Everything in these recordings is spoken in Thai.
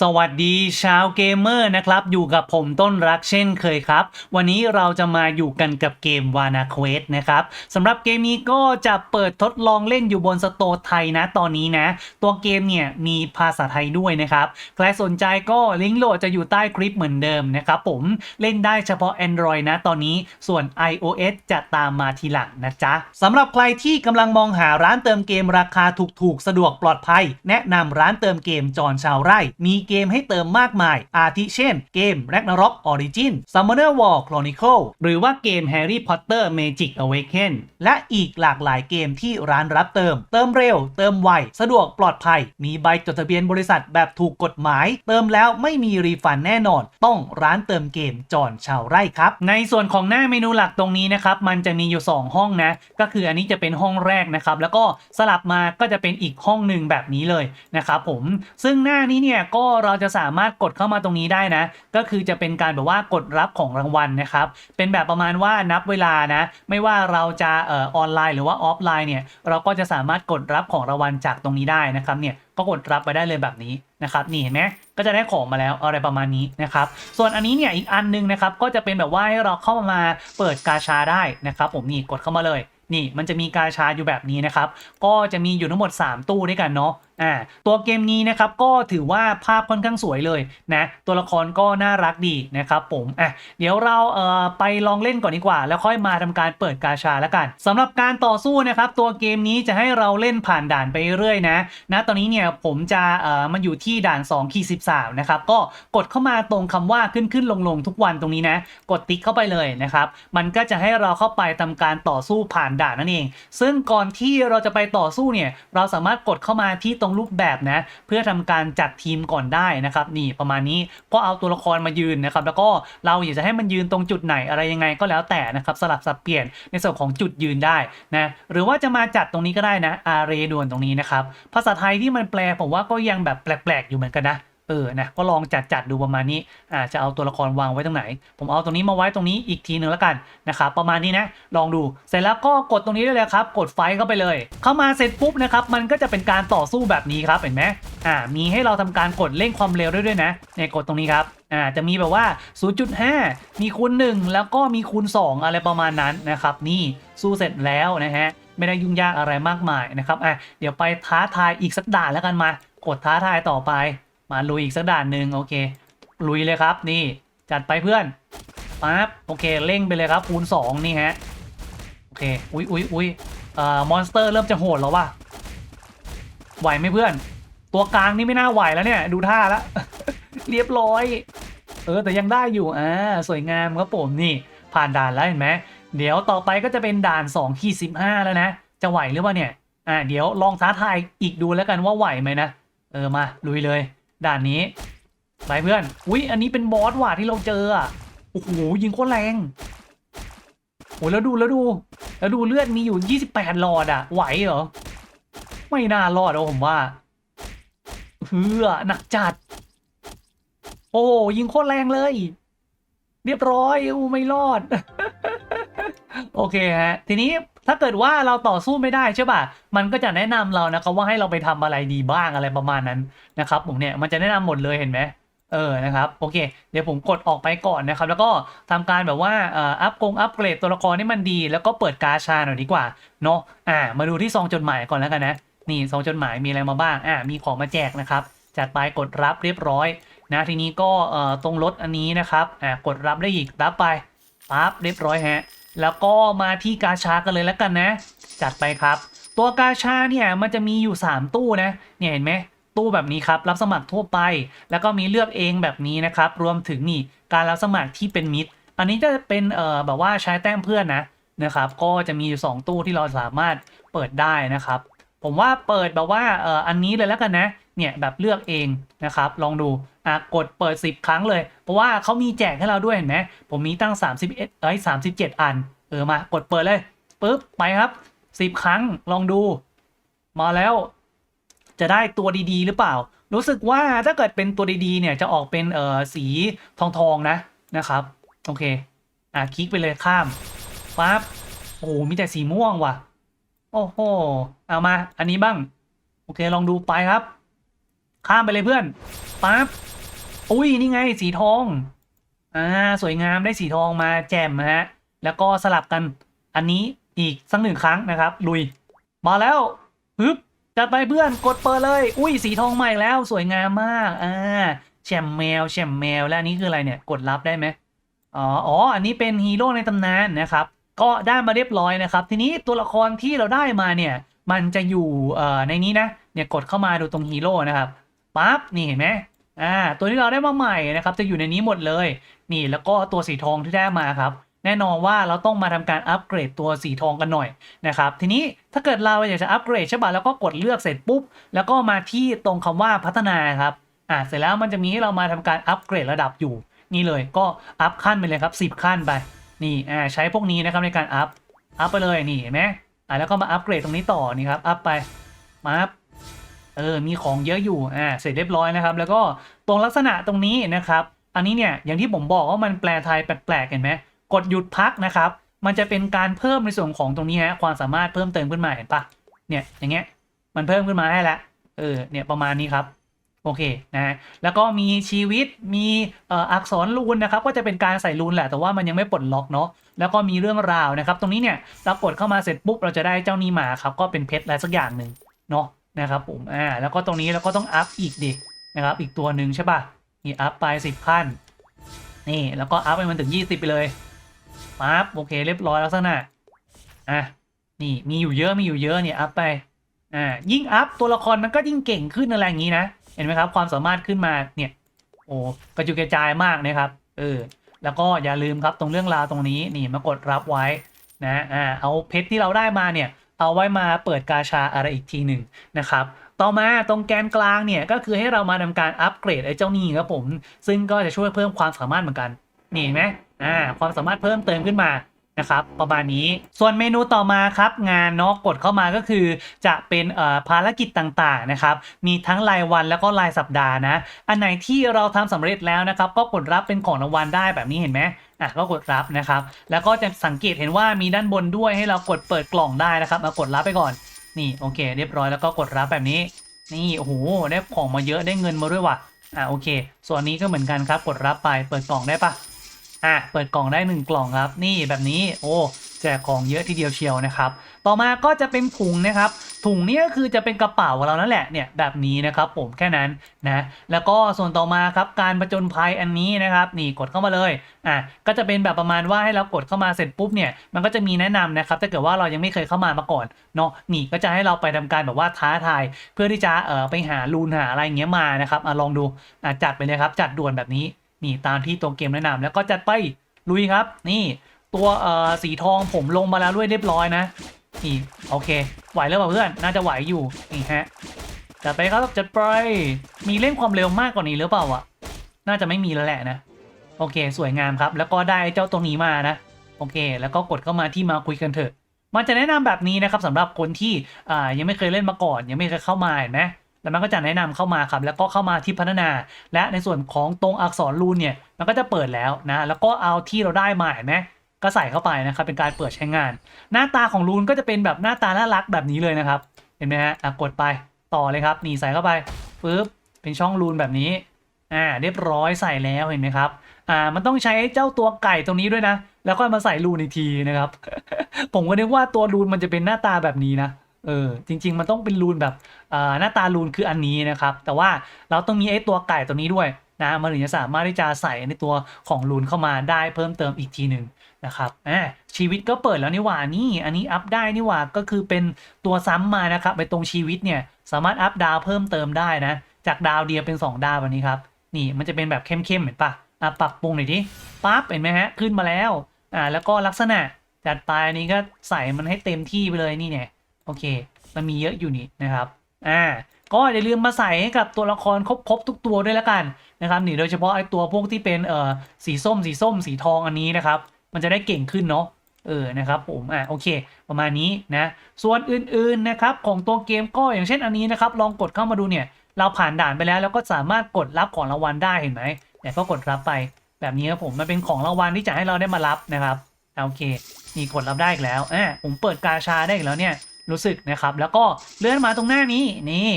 สวัสดีชาวเกมเมอร์นะครับ อยู่กับผมต้นรักเช่นเคยครับ วันนี้เราจะมาอยู่กันกับเกมวานาเควสนะครับสำหรับเกมนี้ก็จะเปิดทดลองเล่นอยู่บนสโตร์ไทยนะตอนนี้นะ ตัวเกมเนี่ยมีภาษาไทยด้วยนะครับใครสนใจก็ลิงก์โหลดจะอยู่ใต้คลิปเหมือนเดิมนะครับผมเล่นได้เฉพาะ Android นะตอนนี้ส่วน iOS จะตามมาทีหลังนะจ๊ะสำหรับใครที่กำลังมองหาร้านเติมเกมราคาถูกๆ สะดวกปลอดภัย แนะนำร้านเติมเกมจอนชาวไร่มีเกมให้เติมมากมาย อาทิเช่น เกม Ragnarok Origin Summoner War Chronicle หรือว่าเกม Harry Potter Magic Awaken และอีกหลากหลายเกมที่ร้านรับเติม เติมเร็ว เติมไว สะดวกปลอดภัย มีใบจดทะเบียนบริษัทแบบถูกกฎหมาย เติมแล้วไม่มีรีฟันแน่นอน ต้องร้านเติมเกมจอนชาวไร่ครับ ในส่วนของหน้าเมนูหลักตรงนี้นะครับ มันจะมีอยู่ 2 ห้องนะ ก็คืออันนี้จะเป็นห้องแรกนะครับ แล้วก็สลับมาก็จะเป็นอีกห้องหนึ่งแบบนี้เลยนะครับผม ซึ่งหน้านี้เนี่ยก็เราจะสามารถกดเข้ามาตรงนี้ได้นะ ก็คือจะเป็นการแบบว่ากดรับของรางวัลนะครับเป็นแบบประมาณว่านับเวลานะ ไม่ว่าเราจะเอ่อออนไลน์หรือว่าออฟไลน์เนี่ยเราก็จะสามารถกดรับของรางวัลจากตรงนี้ได้นะครับเนี่ยก็กดรับไปได้เลยแบบนี้นะครับนี่เห็นไหมก็จะได้ของมาแล้วอะไรประมาณนี้นะครับส่วนอันนี้เนี่ยอีกอันนึงนะครับก็จะเป็นแบบว่าให้เราเข้ามาเปิดกาชาได้นะครับ ผมนี่กดเข้ามาเลยนี่มันจะมีกาชาอยู่แบบนี้นะครับ ก็จะมีอยู่ทั้งหมด 3 ตู้ด้วยกันเนาะอ่าตัวเกมนี้นะครับก็ถือว่าภาพค่อนข้างสวยเลยนะตัวละครก็น่ารักดีนะครับผมอะเดี๋ยวเราเอ่อไปลองเล่นก่อนดีกว่า แล้วค่อยมาทำการเปิดกาชาแล้วกันสำหรับการต่อสู้นะครับตัวเกมนี้จะให้เราเล่นผ่านด่านไปเรื่อยนะนะตอนนี้เนี่ยผมจะเอ่อมันอยู่ที่ด่าน2ขีด13นะครับก็กดเข้ามาตรงคำว่าขึ้นขึ้นลงลงทุกวันตรงนี้นะกดติ๊กเข้าไปเลยนะครับมันก็จะให้เราเข้าไปทำการต่อสู้ผ่านด่านนั่นเอง ซึ่งก่อนที่เราจะไปต่อสู้เนี่ยเราสามารถกดเข้ามาที่รงรูปแบบนะเพื่อทำการจัดทีมก่อนได้นะครับนี่ประมาณนี้ก็เอาตัวละครมายืนนะครับแล้วก็เราอยากจะให้มันยืนตรงจุดไหนอะไรยังไงก็แล้วแต่นะครับสลับสับเปลี่ยนในส่วนของจุดยืนได้นะหรือว่าจะมาจัดตรงนี้ก็ได้นะอาเรด่วนตรงนี้นะครับภาษาไทยที่มันแปลผมว่าก็ยังแบบแปลกๆอยู่เหมือนกันนะ เออนะก็ลองจัดจัดดูประมาณนี้อ่าจะเอาตัวละครวางไว้ตรงไหน ผมเอาตรงนี้มาไว้ตรงนี้อีกทีหนึ่งแล้วกันนะครับประมาณนี้นะลองดูเสร็จแล้วก็กดตรงนี้ได้เลยครับ กดไฟเข้าไปเลย เข้ามาเสร็จปุ๊บนะครับมันก็จะเป็นการต่อสู้แบบนี้ครับเห็นไหมอ่ามีให้เราทำการกดเร่งความเร็วด้วยด้วยนะเนี่ยกดตรงนี้ครับอ่าจะมีแบบว่า 0.5 มีคูณ1 แล้วก็มีคูณ 2 อะไรประมาณนั้นนะครับนี่สู้เสร็จแล้วนะฮะไม่ได้ยุ่งยากอะไรมากมายนะครับอะเดี๋ยวไปท้าทายอีกสักด่านแล้วกันมากดท้าทายต่อไป มาลุยอีกสักด่านหนึ่งโอเค ลุยเลยครับนี่จัดไปเพื่อนปั๊บโอเคเร่งไปเลยครับคูณ2นี่ฮะโอเคอุ้ยอุ้ยอุ้ยเอ่อมอนสเตอร์เริ่มจะโหดแล้วว่ะไหวไหมเพื่อน ตัวกลางนี่ไม่น่าไหวแล้วเนี่ย ดูท่าแล้วเรียบร้อย เออแต่ยังได้อยู่อ่าสวยงามครับผมนี่ ผ่านด่านแล้วเห็นไหมเดี๋ยวต่อไปก็จะเป็นด่าน2ขีด15แล้วนะ จะไหวหรือเปล่าเนี่ยอ่าเดี๋ยวลองท้าทายอีกดูแล้วกันว่าไหวไหมนะเออมาลุยเลย ด่านนี้ไปเพื่อน อุ้ยอันนี้เป็นบอสว่ะที่เราเจออะโอ้โหยิงโคตรแรงโอ้ยแล้วดูแล้วดู แล้วดูเลือดมีอยู่28หลอดอะ ไหวเหรอ ไม่น่ารอดเอาผมว่าเฮือหนักจัด โอ้ยิงโคตรแรงเลย เรียบร้อยอู้ไม่รอด โอเคฮะ ทีนี้ ถ้าเกิดว่าเราต่อสู้ไม่ได้ใช่ป่ะ มันก็จะแนะนำเรานะครับว่าให้เราไปทำอะไรดีบ้างอะไรประมาณนั้นนะครับผมเนี่ยมันจะแนะนำหมดเลยเห็นไหมเออ นะครับ โอเค เดี๋ยวผมกดออกไปก่อนนะครับ แล้วก็ทำการแบบว่าอ่ออัพกงอัพเกรดตัวละครให้มันดี แล้วก็เปิดกาชาหน่อยดีกว่า เนาะอ่า มาดูที่ซองจดหมายก่อนแล้วกันนะ นี่ซองจดหมายมีอะไรมาบ้าง อ่า มีของมาแจกนะครับ จัดไปกดรับเรียบร้อย นะ ทีนี้ก็เอ่อตรงรถอันนี้นะครับ อ่า กดรับได้อีก รับไปปั๊บเรียบร้อยฮะ แล้วก็มาที่กาชากันเลยแล้วกันนะ จัดไปครับ ตัวกาชาเนี่ยมันจะมีอยู่ 3 ตู้นะ เนี่ยเห็นไหมตู้แบบนี้ครับรับสมัครทั่วไป แล้วก็มีเลือกเองแบบนี้นะครับ รวมถึงนี่การรับสมัครที่เป็นมิตรอันนี้จะเป็นเอ่อแบบว่าใช้แต้มเพื่อนนะนะครับ ก็จะมีอยู่ 2 ตู้ที่เราสามารถเปิดได้นะครับ ผมว่าเปิดแบบว่าเอ่ออันนี้เลยแล้วกันนะ เนี่ยแบบเลือกเองนะครับ ลองดู อะกดเปิด 10 ครั้งเลย เพราะว่าเขามีแจกให้เราด้วยเห็นไหมผมมีตั้ง 31เอ้ย37 อัน เออมากดเปิดเลยปุ๊บไปครับ 10 ครั้งลองดู มาแล้ว จะได้ตัวดีๆ หรือเปล่า รู้สึกว่าถ้าเกิดเป็นตัวดีๆ เนี่ยจะออกเป็นเอ่อสีทองๆนะนะครับ โอเค อะคลิกไปเลยข้ามปั๊บโอ้โหมีแต่สีม่วงว่ะ โอ้โหเอามา อันนี้บ้าง โอเคลองดูไปครับ ข้ามไปเลยเพื่อนปั๊บ อุ้ยนี่ไงสีทองอ่าสวยงามได้สีทองมาแจ่มนะฮะแล้วก็สลับกันอันนี้อีกสักหนึ่งครั้งนะครับลุย มาแล้วฮึบจัดไปเพื่อนกดเปิดเลย อุ้ยสีทองใหม่แล้วสวยงามมากอ่าแชมแมวแชมแมวและอันนี้คืออะไรเนี่ยกดรับได้ไหมอ๋ออ๋ออันนี้เป็นฮีโร่ในตำนานนะครับ ก็ได้มาเรียบร้อยนะครับ ทีนี้ตัวละครที่เราได้มาเนี่ย มันจะอยู่ในนี้นะเนี่ยกดเข้ามาดูตรงฮีโร่นะครับปั๊บนี่เห็นไหม อ่าตัวที่เราได้มาใหม่นะครับจะอยู่ในนี้หมดเลย นี่แล้วก็ตัวสีทองที่ได้มาครับ แน่นอนว่าเราต้องมาทำการอัปเกรดตัวสีทองกันหน่อยนะครับทีนี้ถ้าเกิดเราอยากจะอัปเกรดใช่ป่ะแล้วก็กดเลือกเสร็จปุ๊บ แล้วก็มาที่ตรงคำว่าพัฒนาครับอ่าเสร็จแล้วมันจะมีให้เรามาทำการอัปเกรดระดับอยู่ นี่เลยก็อัพขั้นไปเลยครับ10 ขั้นไปนี่อ่าใช้พวกนี้นะครับในการอัพอัพไปเลยนี่เห็นไหมอ่าแล้วก็มาอัปเกรดตรงนี้ต่อนี่ครับอัพไปมาอัพ เออมีของเยอะอยู่อ่าเสร็จเรียบร้อยนะครับ แล้วก็ตรงลักษณะตรงนี้นะครับ อันนี้เนี่ยอย่างที่ผมบอกว่ามันแปลไทยแปลกๆเห็นไหมกดหยุดพักนะครับ มันจะเป็นการเพิ่มในส่วนของตรงนี้ฮะความสามารถเพิ่มเติมขึ้นมาเห็นปะเนี่ยอย่างเงี้ยมันเพิ่มขึ้นมาให้ล้วเออเนี่ยประมาณนี้ครับโอเคนะแล้วก็มีชีวิตมีอ,อ,อักษรรูนนะครับ ก็จะเป็นการใส่รูนแหละแต่ว่ามันยังไม่ปลดล็อกเนาะแล้วก็มีเรื่องราวนะครับ ตรงนี้เนี่ยเรากดเข้ามาเสร็จปุ๊บเราจะได้เจ้านี้มาครับ ก็เป็นเพชรอะไรสักอย่างหนึ่งเนาะ นะครับผมอ่าแล้วก็ตรงนี้เราก็ต้องอัพอีกดินะครับอีกตัวหนึ่งใช่ป่ะนี่อัพไปสิบขั้นนี่แล้วก็อัพไปมันถึง20ไปเลยปั๊บโอเคเรียบร้อยแลักษณะอะนี่มีอยู่เยอะมีอยู่เยอะเนี่ยอัพไปอ่ายิ่งอัพตัวละครมันก็ยิ่งเก่งขึ้นอะไรอย่างนี้นะเห็นไหมครับความสามารถขึ้นมาเนี่ยโอ้กระจุยกระจายมากนะครับเออแล้วก็อย่าลืมครับตรงเรื่องราวตรงนี้นี่มากดรับไว้นะอ่าเอาเพชรที่เราได้มาเนี่ย เอาไว้มาเปิดกาชาอะไรอีกทีหนึ่งนะครับต่อมาตรงแกนกลางเนี่ยก็คือให้เรามาทำการอัปเกรดไอ้เจ้านี่ครับผม ซึ่งก็จะช่วยเพิ่มความสามารถเหมือนกันนี่เห็นไหมอ่าความสามารถเพิ่มเติมขึ้นมานะครับประมาณนี้ส่วนเมนูต่อมาครับ งานเนาะกดเข้ามาก็คือ จะเป็นภารกิจต่างๆนะครับมีทั้งรายวันแล้วก็รายสัปดาห์นะ อันไหนที่เราทำสำเร็จแล้วนะครับ ก็กดรับเป็นของรางวัลได้แบบนี้เห็นไหม อะก็กดรับนะครับ แล้วก็จะสังเกตเห็นว่ามีด้านบนด้วยให้เรากดเปิดกล่องได้นะครับมากดรับไปก่อน นี่โอเค เรียบร้อยแล้วก็กดรับแบบนี้ นี่โอ้โหได้ของมาเยอะได้เงินมาด้วยว่ะอะโอเค ส่วนนี้ก็เหมือนกันครับ กดรับไปเปิดกล่องได้ปะอะเปิดกล่องได้หนึ่งกล่องครับ นี่แบบนี้ โอ้ จกของเยอะทีเดียวเชียวนะครับ ต่อมาก็จะเป็นถุงนะครับ ถุงนี้ก็คือจะเป็นกระเป๋าของเรานั่นแหละเนี่ยแบบนี้นะครับ ผมแค่นั้นนะ แล้วก็ส่วนต่อมาครับการประจนภัยอันนี้นะครับ นี่กดเข้ามาเลย อะก็จะเป็นแบบประมาณว่าให้เรากดเข้ามาเสร็จปุ๊บเนี่ยมันก็จะมีแนะนำนะครับถ้าเกิดว่าเรายังไม่เคยเข้ามามาก่อนเนาะนี่ก็จะให้เราไปทำการแบบว่าท้าทายเพื่อที่จะเอ่อไปหารูนหาอะไรเงี้ยมานะครับอะลองดูอะจัดไปเลยครับ จัดด่วนแบบนี้นี่ตามที่ตัวเกมแนะนำแล้วก็จัดไปลุยครับนี่ ตัวเอ่อสีทองผมลงมาแล้วด้วยเรียบร้อยนะนี่โอเค ไหวแล้วเปล่าเพื่อนน่าจะไหวอยู่นี่ฮะจัดไปครับจัดไปมีเล่นความเร็วมากกว่านี้หรือเปล่าอะ น่าจะไม่มีแล้วแหละนะโอเค สวยงามครับ แล้วก็ได้เจ้าตรงนี้มานะโอเค แล้วก็กดเข้ามาที่มาคุยกันเถอะ มันจะแนะนำแบบนี้นะครับสำหรับคนที่อ่ายังไม่เคยเล่นมาก่อน ยังไม่เคยเข้ามาเห็นไหมแล้วมันก็จะแนะนำเข้ามาครับ แล้วก็เข้ามาที่พัฒนา และในส่วนของตรงอักษรรูนเนี่ยมันก็จะเปิดแล้วนะแล้วก็เอาที่เราได้มาเห็นไหม ก็ใส่เข้าไปนะครับเป็นการเปิดใช้งาน หน้าตาของรูนก็จะเป็นแบบหน้าตาน่ารักแบบนี้เลยนะครับ เห็นไหมฮะกดไปต่อเลยครับนี่ใส่เข้าไปปึ๊บเป็นช่องรูนแบบนี้อ่าเรียบร้อยใส่แล้วเห็นไหมครับอ่ามันต้องใช้เจ้าตัวไก่ตรงนี้ด้วยนะ แล้วก็มาใส่รูนอีกทีนะครับ ผมก็นึกว่าตัวรูนมันจะเป็นหน้าตาแบบนี้นะเออจริง ๆ มันต้องเป็นรูนแบบอ่าหน้าตารูนคืออันนี้นะครับ แต่ว่าเราต้องมีไอ้ตัวไก่ตัวนี้ด้วย นะมันถึงจะสามารถที่จะใส่ในตัวของรูนเข้ามาได้เพิ่มเติมอีกทีหนึ่งนะครับชีวิตก็เปิดแล้วนี่หว่านี่อันนี้อัพได้นี่หว่าก็คือเป็นตัวซ้ำมานะครับไปตรงชีวิตเนี่ยสามารถอัพดาวเพิ่มเติมได้นะ จากดาวเดียวเป็น 2 ดาวแบบนี้ครับนี่มันจะเป็นแบบเข้มๆเห็นปะอะปรับปรุงหน่อยดิปั๊บเห็นไหมฮะขึ้นมาแล้วอ่าแล้วก็ลักษณะจัดไปอันนี้ก็ใส่มันให้เต็มที่ไปเลยนี่เนี่ยโอเค มันมีเยอะอยู่นี่นะครับอ่า ก็อย่าลืมมาใส่ให้กับตัวละครครบครบทุกตัวด้วยละกันนะครับนี่โดยเฉพาะไอ้ตัวพวกที่เป็นเอ่อสีส้มสีส้มสีทองอันนี้นะครับ มันจะได้เก่งขึ้นเนาะเออนะครับผมอะโอเค ประมาณนี้นะส่วนอื่นๆนะครับของตัวเกมก็อย่างเช่นอันนี้นะครับลองกดเข้ามาดูเนี่ยเราผ่านด่านไปแล้ว แล้วก็สามารถกดรับของรางวัลได้เห็นไหมเนี่ยก็กดรับไปแบบนี้ครับผมมันเป็นของรางวัลที่จะให้เราได้มารับนะครับโอเคนี่กดรับได้อีกแล้วอะผมเปิดกาชาได้อีกแล้วเนี่ย รู้สึกนะครับ แล้วก็เลื่อนมาตรงหน้านี้นี่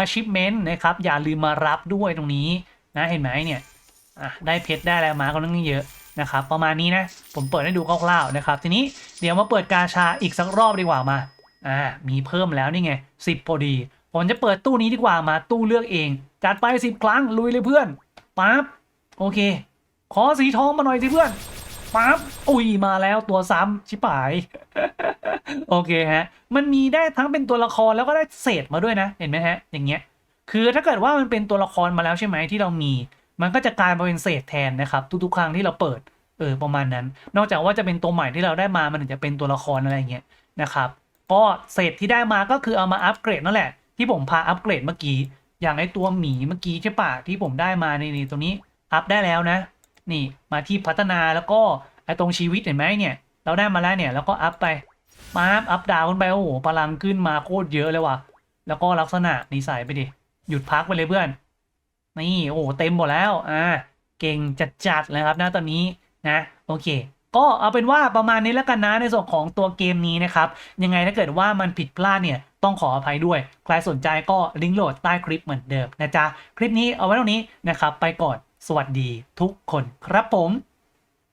achievement นะครับ อย่าลืมมารับด้วยตรงนี้นะเห็นไหมเนี่ยได้เพชรได้อะไรมาก็ต้องเยอะนะครับ ประมาณนี้นะ ผมเปิดให้ดูคร่าวๆนะครับ ทีนี้เดี๋ยวมาเปิดกาชาอีกสักรอบดีกว่ามาอ่ามีเพิ่มแล้วนี่ไง10พอดีผมจะเปิดตู้นี้ดีกว่ามาตู้เลือกเอง จัดไป 10 ครั้งลุยเลยเพื่อนปั๊บโอเค ขอสีทองมาหน่อยสิเพื่อนปั๊บอุ้ยมาแล้วตัวซ้ำชิบหาย โอเคฮะ มันมีได้ทั้งเป็นตัวละครแล้วก็ได้เศษมาด้วยนะ เห็นไหมฮะ อย่างเงี้ย คือถ้าเกิดว่ามันเป็นตัวละครมาแล้วใช่ไหมที่เรามี มันก็จะกลายมาเป็นเศษแทนนะครับ ทุกๆ ครั้งที่เราเปิด เออ ประมาณนั้น นอกจากว่าจะเป็นตัวใหม่ที่เราได้มา มันถึงจะเป็นตัวละครอะไรเงี้ยนะครับ ก็เศษที่ได้มาก็คือเอามาอัปเกรดนั่นแหละ ที่ผมพาอัปเกรดเมื่อกี้ อย่างไอตัวหมีเมื่อกี้ใช่ปะที่ผมได้มานี่นี่ตรงนี้ อัพได้แล้วนะ นี่ มาที่พัฒนาแล้วก็ไอตรงชีวิตเห็นไหมเนี่ย เราได้มาแล้วเนี่ย แล้วก็อัพไป มาอัพดาวขึ้นไปโอ้โหพลังขึ้นมาโคตรเยอะเลยว่ะ แล้วก็ลักษณะนิสัยไปดิ หยุดพักไปเลยเพื่อน นี่โอ้โหเต็มหมดแล้วอ่าเก่งจัดๆเลยครับนะตอนนี้นะโอเคก็เอาเป็นว่าประมาณนี้แล้วกันนะในส่วนของตัวเกมนี้นะครับ ยังไงถ้าเกิดว่ามันผิดพลาดเนี่ยต้องขออภัยด้วย ใครสนใจก็ลิงก์โหลดใต้คลิปเหมือนเดิมนะจ๊ะ คลิปนี้เอาไว้ตรงนี้นะครับ ไปก่อนสวัสดีทุกคนครับผม